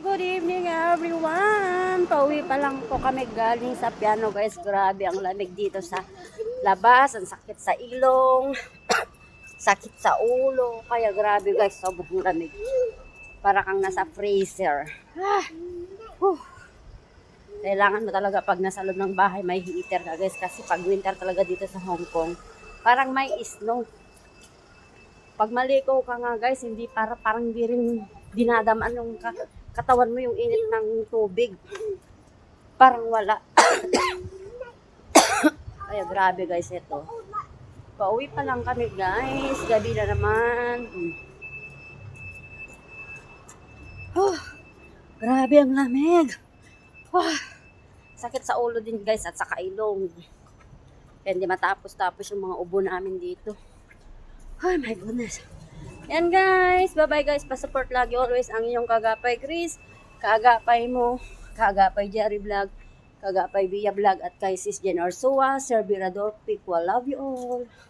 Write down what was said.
Good evening everyone! Pauwi pa lang po kami galing sa piano guys. Grabe ang lamig dito sa labas. Ang sakit sa ilong. sakit sa ulo. Kaya grabe guys, sobrang lamig. Para kang nasa freezer. Ah, whew. Kailangan mo talaga pag nasa loob ng bahay may heater ka guys. Kasi pag winter talaga dito sa Hong Kong, parang may snow. Pag maliko ka nga guys, hindi para parang hindi rin dinadaman yung ka- katawan mo yung init ng tubig. Parang wala. Kaya grabe guys ito. Pauwi pa lang kami guys. Gabi na naman. Huh. Grabe ang lamig. Huh. Sakit sa ulo din guys at sa kailong. Kaya hindi matapos-tapos yung mga ubo namin dito. Oh my goodness. Yan guys. Bye-bye guys. Pasupport lagi always ang inyong kagapay Chris. Kaagapay mo. Kaagapay Jerry Vlog. Kaagapay Via Vlog at kay Sis Jen Orsua. Sir Birador Piqua. Love you all.